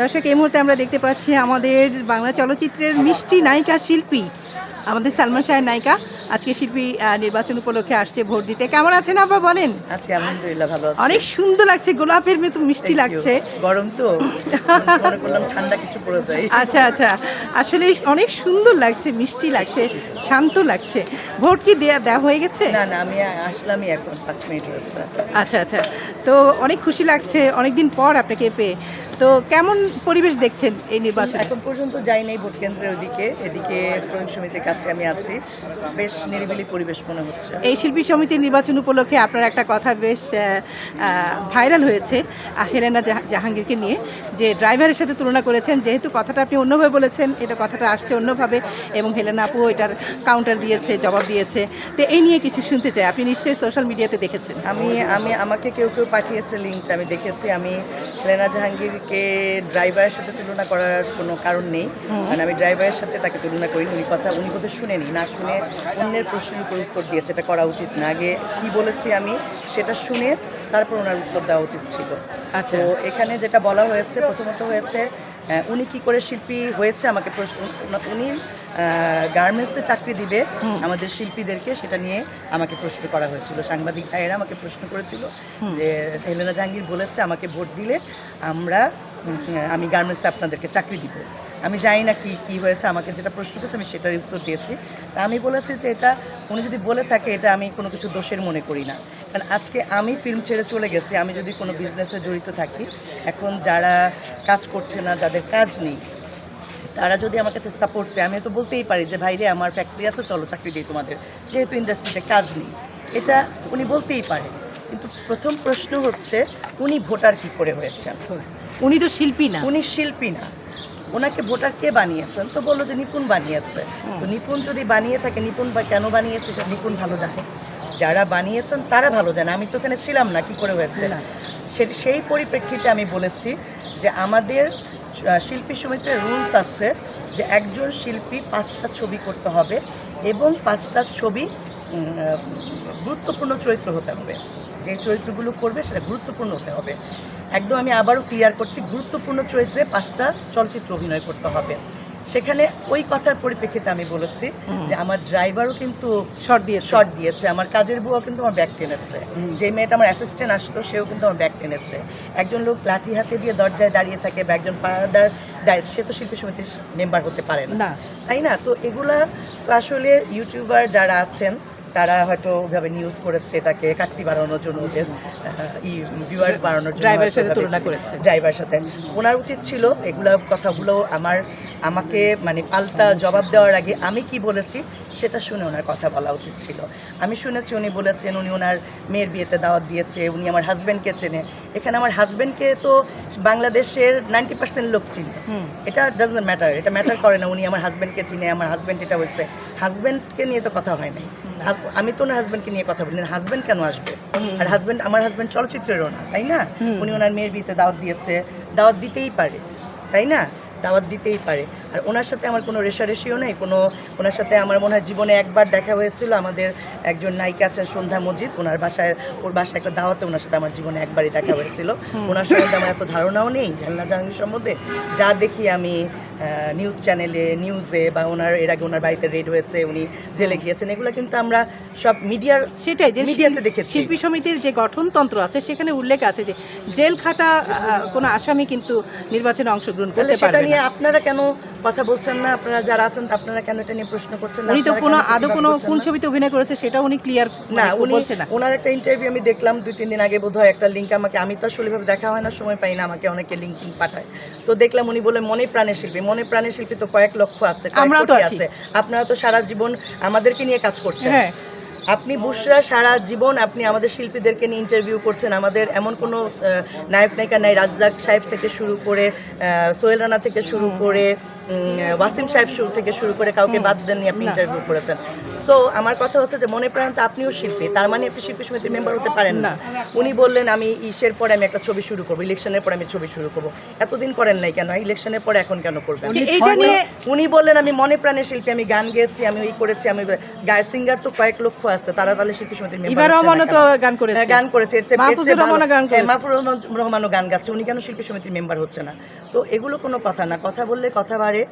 দর্শক এই মুহূর্তে আমরা দেখতে পাচ্ছি আমাদের বাংলা চলচ্চিত্রের মিষ্টি নায়িকা শিল্পী আমাদের সালমান শাহের নায়িকা। আজকে শিল্পী নির্বাচন উপলক্ষে আসছে ভোট দিতে। কেমন আছেন আবার বলেন? আজকে আলহামদুলিল্লাহ ভালো আছি। অনেক সুন্দর লাগছে গোলাপের মতো মিষ্টি লাগছে। গরম তো। মনে করলাম ঠান্ডা কিছু পড়ে যায়। আচ্ছা আচ্ছা। আসলে অনেক সুন্দর লাগছে মিষ্টি লাগছে শান্ত লাগছে। ভোট কি দেয়া দেওয়া হয়ে গেছে? না না আমি আসলামই এখন পাঁচ মিনিট হয়েছে। আচ্ছা আচ্ছা। তো অনেক খুশি লাগছে অনেকদিন পর আপনাকে পেয়ে। তো কেমন পরিবেশ দেখছেন এই নির্বাচন? এখন পর্যন্ত যাই নাই ভোট কেন্দ্রের ওদিকে এদিকে প্রয়োগ সমিতির কাছে আমি আছি। বেশ নিরিবিলি পরিবেশ মনে হচ্ছে। এই শিল্পী সমিতির নির্বাচন উপলক্ষে আপনার একটা কথা বেশ ভাইরাল হয়েছে হেলেনা জাহাঙ্গীরকে নিয়ে। যে ড্রাইভারের সাথে তুলনা করেছেন যেহেতু কথাটা আপনি অন্যভাবে বলেছেন এটা কথাটা আসছে অন্যভাবে এবং হেলেনা আপু এটার কাউন্টার দিয়েছে জবাব দিয়েছে। তো এই নিয়ে কিছু শুনতে চাই। আপনি নিশ্চয়ই সোশ্যাল মিডিয়াতে দেখেছেন। আমি আমি আমাকে কেউ কেউ পাঠিয়েছে লিঙ্কটা আমি দেখেছি। আমি লেনা জাহাঙ্গীরকে ড্রাইভারের সাথে তুলনা করার কোনো কারণ নেই। কারণ আমি ড্রাইভারের সাথে তাকে তুলনা করি উনি কথা উনি কথা শুনেনি। না শুনে অন্যের প্রশ্নের উপর উত্তর দিয়েছে এটা করা উচিত না। আগে কি বলেছি আমি সেটা শুনে তারপর ওনার উত্তর দেওয়া উচিত ছিল। আচ্ছা। তো এখানে যেটা বলা হয়েছে প্রথমত হয়েছে উনি কি করে শিল্পী হয়েছে আমাকে প্রশ্ন উনি- উনি গার্মেন্টসে চাকরি দিবে আমাদের শিল্পীদেরকে সেটা নিয়ে আমাকে প্রশ্ন করা হয়েছিল। সাংবাদিক ভাইয়েরা আমাকে প্রশ্ন করেছিল যে হেলেনা জাহাঙ্গীর বলেছে আমাকে ভোট দিলে আমরা আমি গার্মেন্টসে আপনাদেরকে চাকরি দিব। আমি জানি না কি কি হয়েছে আমাকে যেটা প্রশ্ন করেছে আমি সেটার উত্তর দিয়েছি। তা আমি বলেছি যে এটা উনি যদি বলে থাকে এটা আমি কোনো কিছু দোষের মনে করি না। কারণ আজকে আমি ফিল্ম ছেড়ে চলে গেছি আমি যদি কোনো বিজনেসে জড়িত থাকি এখন যারা কাজ করছে না যাদের কাজ নেই তারা যদি আমার কাছে সাপোর্ট চায় আমি তো বলতেই পারি যে ভাইরে আমার ফ্যাক্টরি আছে চলো চাকরি দিই তোমাদের। যেহেতু ইন্ডাস্ট্রিতে কাজ নেই এটা উনি বলতেই পারে কিন্তু প্রথম প্রশ্ন হচ্ছে উনি ভোটার কি করে হয়েছেন? উনি তো শিল্পী না। উনি শিল্পী না। ওনাকে ভোটার কে বানিয়েছেন? তো বলল যে নিপুণ বানিয়েছে। তো নিপুণ যদি বানিয়ে থাকে নিপুণ বা কেন বানিয়েছে সেটা নিপুণ ভালো জানে। যারা বানিয়েছেন তারা ভালো জানে। আমি তো ওখানে ছিলাম না কি করে হয়েছে? সেই পরিপ্রেক্ষিতে আমি বলেছি যে আমাদের শিল্পী সমিতির রুলস আছে যে একজন শিল্পী পাঁচটা ছবি করতে হবে এবং পাঁচটা ছবি গুরুত্বপূর্ণ চরিত্র হতে হবে। যে চরিত্রগুলো করবে সেটা গুরুত্বপূর্ণ হতে হবে। একদম আমি আবারও ক্লিয়ার করছি গুরুত্বপূর্ণ চরিত্রে পাঁচটা চলচ্চিত্র অভিনয় করতে হবে। সেখানে ওই কথার পরিপ্রেক্ষিতে আমি বলেছি যে আমার ড্রাইভারও কিন্তু শর্ট দিয়ে শর্ট দিয়েছে। আমার কাজের বুয়াও কিন্তু আমার ব্যাগ টেনেছে। যে মেয়েটা আমার অ্যাসিস্ট্যান্ট আসতো সেও কিন্তু আমার ব্যাগ টেনেছে। একজন লোক লাঠি হাতে দিয়ে দরজায় দাঁড়িয়ে থাকে বা একজন পাড়াদার দাঁড়িয়ে সে তো শিল্পী সমিতির মেম্বার হতে পারে না। না। তাই না? তো এগুলা তো আসলে ইউটিউবার যারা আছেন তারা হয়তো ওইভাবে নিউজ করেছে এটাকে কাটতি বাড়ানোর জন্য ওদের ভিউয়ার্স বাড়ানোর জন্য ড্রাইভারের সাথে তুলনা করেছে। ড্রাইভারের সাথে। ওনার উচিত ছিল এগুলো কথাগুলো আমার আমাকে মানে পাল্টা জবাব দেওয়ার আগে আমি কি বলেছি সেটা শুনে ওনার কথা বলা উচিত ছিল। আমি শুনেছি উনি বলেছেন উনি ওনার মেয়ের বিয়েতে দাওয়াত দিয়েছে উনি আমার হাজব্যান্ডকে চেনে। এখানে আমার হাজব্যান্ডকে তো বাংলাদেশের নাইনটি পার্সেন্ট লোক চিনে। এটা ডাজন্ট ম্যাটার এটা ম্যাটার করে না উনি আমার হাজব্যান্ডকে চিনে আমার হাজব্যান্ড এটা হয়েছে হাজব্যান্ডকে নিয়ে তো কথা হয় নাই। আমি তো ওনার হাজব্যান্ডকে নিয়ে কথা বলি হাজব্যান্ড কেন আসবে? আর হাজব্যান্ড আমার হাজব্যান্ড চলচ্চিত্রেরও না তাই না? উনি ওনার মেয়ের বিয়েতে দাওয়াত দিয়েছে। দাওয়াত দিতেই পারে তাই না? দাওয়াত দিতেই পারে। আর ওনার সাথে আমার কোনো রেশারেশিও নেই কোনো ওনার সাথে আমার মনে হয় জীবনে একবার দেখা হয়েছিল আমাদের একজন নায়িকা আছেন সন্ধ্যা মজিদ ওনার বাসায় ওর বাসায় একটা দাওয়াতে ওনার সাথে আমার জীবনে একবারই দেখা হয়েছিল। ওনার সম্বন্ধে আমার এত ধারণাও নেই ঝালনা জাহাঙ্গীর সম্বন্ধে। যা দেখি আমি নিউজ চ্যানেলে নিউজে বা ওনার এর আগে ওনার বাড়িতে রেড হয়েছে উনি জেলে গিয়েছেন এগুলো কিন্তু আমরা সব মিডিয়ার সেটাই যে মিডিয়াতে দেখেছি। শিল্পী সমিতির যে গঠনতন্ত্র আছে সেখানে উল্লেখ আছে যে জেল খাটা কোনো আসামি কিন্তু নির্বাচনে অংশগ্রহণ করতে সেটা পারবে নিয়ে না আপনারা কেন কথা বলছেন না আপনারা যারা আছেন আপনারা কেন এটা নিয়ে প্রশ্ন করছেন না উনি তো কোনো আদৌ কোনো কোন? ছবিতে অভিনয় করেছে সেটা উনি ক্লিয়ার না না উনি বলছেন না। ওনার একটা ইন্টারভিউ আমি দেখলাম দুই তিন দিন আগে বোধহয় একটা লিঙ্ক আমাকে আমি তো আসলে ভাবে দেখা হয় না সময় পাই না আমাকে অনেকে লিঙ্ক টিঙ্ক পাঠায়। তো দেখলাম উনি বলে মনে প্রাণে শিল্পী মনে প্রাণে শিল্পী তো কয়েক লক্ষ আছে আমরা আমরাও তো আছে। আপনারা তো সারা জীবন আমাদেরকে নিয়ে কাজ করছেন। হ্যাঁ। আপনি বুসরা সারা জীবন আপনি আমাদের শিল্পীদেরকে নিয়ে ইন্টারভিউ করছেন। আমাদের এমন কোনো নায়ক নায়িকা নাই। রাজ্জাক সাহেব থেকে শুরু করে সোহেল রানা থেকে শুরু করে ওয়াসিম সাহেব শুরু থেকে শুরু করে কাউকে বাদ দেননি আপনি ইন্টারভিউ করেছেন। সো আমার কথা হচ্ছে যে মনে প্রাণ তো আপনিও শিল্পী। তার মানে আপনি শিল্পী সমিতির মেম্বার হতে পারেন না। উনি বললেন আমি ইসের পরে আমি একটা ছবি শুরু করব। ইলেকশনের পরে আমি ছবি শুরু করব। এতদিন করেন নাই কেন? ইলেকশনের পরে এখন কেন করবেন? এইটা নিয়ে- উনি বললেন আমি মনে প্রাণে শিল্পী আমি গান গেয়েছি আমি ওই করেছি আমি গায়ে সিঙ্গার তো কয়েক লক্ষ আছে তারা তাহলে শিল্পী সমিতির মেম্বার ইবার রহমানও তো গান করেছে। গান করেছে মাহফুজুর রহমানও গান হ্যাঁ, করেছে। মাহফুজুর রহমানও গান গাচ্ছে উনি কেন শিল্পী সমিতির মেম্বার হচ্ছে না? তো এগুলো কোনো কথা না কথা বললে কথা বাড়ে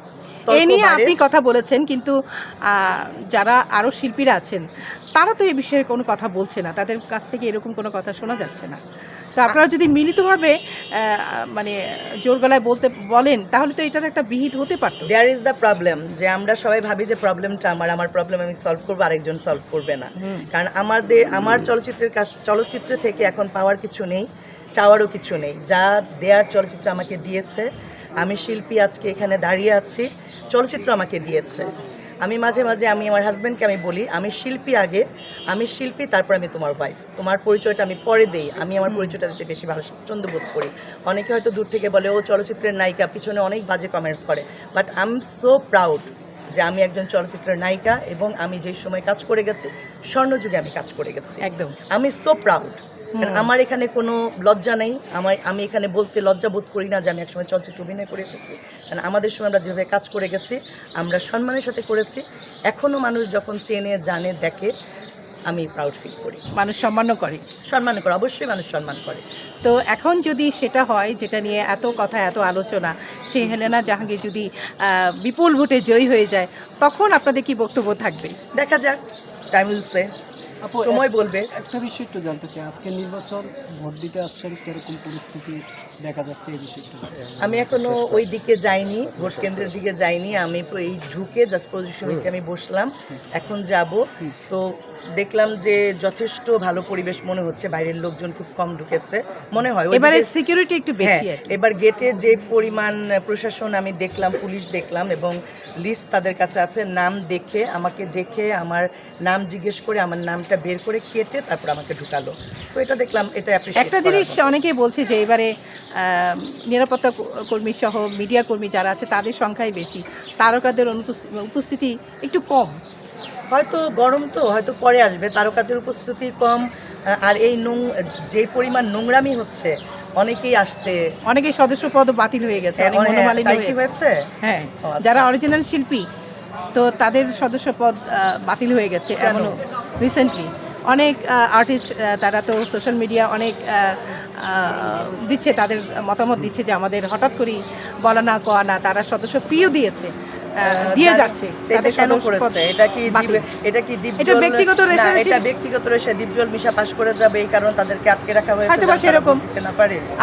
এ নিয়ে আপনি কথা বলেছেন কিন্তু আহ, যারা আরও শিল্পীরা আছেন তারা তো এই বিষয়ে কোনো কথা বলছে না তাদের কাছ থেকে এরকম কোনো কথা শোনা যাচ্ছে না। তো আপনারা যদি মিলিতভাবে মানে জোর গলায় বলতে বলেন তাহলে তো এটার একটা বিহিত হতে পারতো। দেয়ার ইজ দ্য প্রবলেম যে আমরা সবাই ভাবি যে প্রবলেমটা আমার আমার প্রবলেম আমি সলভ করব আরেকজন সলভ করবে না। কারণ আমাদের আমার চলচ্চিত্রের কাছ চলচ্চিত্র থেকে এখন পাওয়ার কিছু নেই চাওয়ারও কিছু নেই। যা দেয়ার চলচ্চিত্র আমাকে দিয়েছে আমি শিল্পী আজকে এখানে দাঁড়িয়ে আছি চলচ্চিত্র আমাকে দিয়েছে। আমি মাঝে মাঝে আমি আমার হাজব্যান্ডকে আমি বলি আমি শিল্পী আগে আমি শিল্পী তারপর আমি তোমার ওয়াইফ তোমার পরিচয়টা আমি পরে দেই। আমি আমার পরিচয়টা দিতে বেশি ভালো স্বচ্ছন্দ বোধ করি। অনেকে হয়তো দূর থেকে বলে ও চলচ্চিত্রের নায়িকা। পিছনে অনেক বাজে কমেন্টস করে। But I am so proud যে আমি একজন চলচ্চিত্রের নায়িকা এবং আমি যেই সময় কাজ করে গেছি স্বর্ণযুগে আমি কাজ করে গেছি। একদম। আমি সো প্রাউড আমার এখানে কোনো লজ্জা নেই। আমার আমি এখানে বলতে লজ্জা বোধ করি না যে আমি একসময় চলচ্চিত্র অভিনয় করে এসেছি। কারণ আমাদের সময় আমরা যেভাবে কাজ করে গেছি আমরা সম্মানের সাথে করেছি। এখনও মানুষ যখন চেনে জানে দেখে আমি প্রাউড ফিল করি। মানুষ সম্মানও করে। সম্মান করে অবশ্যই মানুষ সম্মান করে। তো এখন যদি সেটা হয় যেটা নিয়ে এত কথা এত আলোচনা সেই হেলেনা জাহাঙ্গীর যদি বিপুল ভোটে জয়ী হয়ে যায় তখন আপনাদের কি বক্তব্য থাকবে? দেখা যাক। টাইম উইলসে সময় বলবে। একটা বিষয় একটু জানতে চাই আজকে নির্বাচন ভোট দিতে আসছেন কীরকম পরিস্থিতি দেখা যাচ্ছে এই বিষয়টা আমি এখনও ওই দিকে যাইনি ভোট কেন্দ্রের দিকে যাইনি আমি এই ঢুকে জাস্ট পজিশনে আমি বসলাম এখন যাব। তো দেখলাম যে যথেষ্ট ভালো পরিবেশ মনে হচ্ছে বাইরের লোকজন খুব কম ঢুকেছে। মনে হয় এবারে সিকিউরিটি একটু বেশি হ্যাঁ। এবার গেটে যে পরিমাণ প্রশাসন আমি দেখলাম পুলিশ দেখলাম এবং লিস্ট তাদের কাছে আছে নাম দেখে আমাকে দেখে আমার নাম জিজ্ঞেস করে আমার নামটা বের করে কেটে তারপর আমাকে ঢুকালো। তো এটা দেখলাম এটা একটা জিনিস। অনেকেই বলছে যে এবারে নিরাপত্তা কর্মী সহ মিডিয়া কর্মী যারা আছে তাদের সংখ্যাই বেশি। তারকাদের উপস্থিতি একটু কম। হয়তো গরম তো হয়তো পরে আসবে। তারকাদের উপস্থিতি কম আর এই নোং যে পরিমাণ নোংরামি হচ্ছে অনেকেই আসতে অনেকেই সদস্য পদ বাতিল হয়ে গেছে অনেক হ্যাঁ, হয়েছে। হয়েছে? হ্যাঁ আচ্ছা। যারা অরিজিনাল শিল্পী তো তাদের সদস্য পদ বাতিল হয়ে গেছে এমনও রিসেন্টলি অনেক আর্টিস্ট তারা তো সোশ্যাল মিডিয়া অনেক দিচ্ছে তাদের মতামত দিচ্ছে যে আমাদের হঠাৎ করেই বলা না কোয়া না তারা সদস্য ফিও দিয়েছে দিয়ে যাচ্ছে তাদের করেছে? এটা কি এটা কি এটা ব্যক্তিগত না, এটা ব্যক্তিগত রেশা দীপজল মিশা পাশ করে যাবে এই কারণে তাদেরকে আটকে রাখা হয়েছে হয়তো বা সেরকম।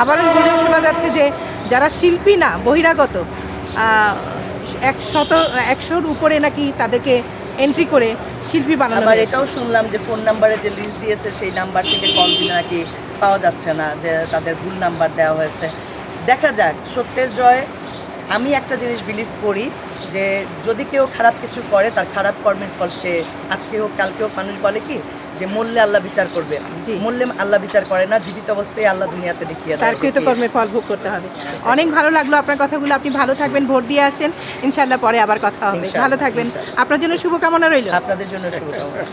আবারও গুজব শোনা যাচ্ছে যে যারা শিল্পী না বহিরাগত আহ, এক শত একশোর উপরে নাকি তাদেরকে এন্ট্রি করে শিল্পী বানানো আবার এটাও শুনলাম যে ফোন নাম্বারে যে লিস্ট দিয়েছে সেই নাম্বার থেকে কল দিলে নাকি পাওয়া যাচ্ছে না যে তাদের ভুল নাম্বার দেওয়া হয়েছে। দেখা যাক সত্যের জয়। আমি একটা জিনিস বিলিভ করি যে যদি কেউ খারাপ কিছু করে তার খারাপ কর্মের ফল সে আজকে হোক কালকে হোক মানুষ বলে কি যে মূল্যে আল্লাহ বিচার করবে। মূল্যে আল্লাহ বিচার করে না জীবিত অবস্থায় আল্লাহ দুনিয়াতে দেখিয়ে তার কৃতকর্মের ফল ভোগ করতে হবে। অনেক ভালো লাগল আপনার কথাগুলো। আপনি ভালো থাকবেন ভোট দিয়ে আসেন। ইনশাল্লাহ পরে আবার কথা হবে। ভালো থাকবেন। আপনার জন্য শুভকামনা রইল। আপনাদের জন্য শুভকামনা।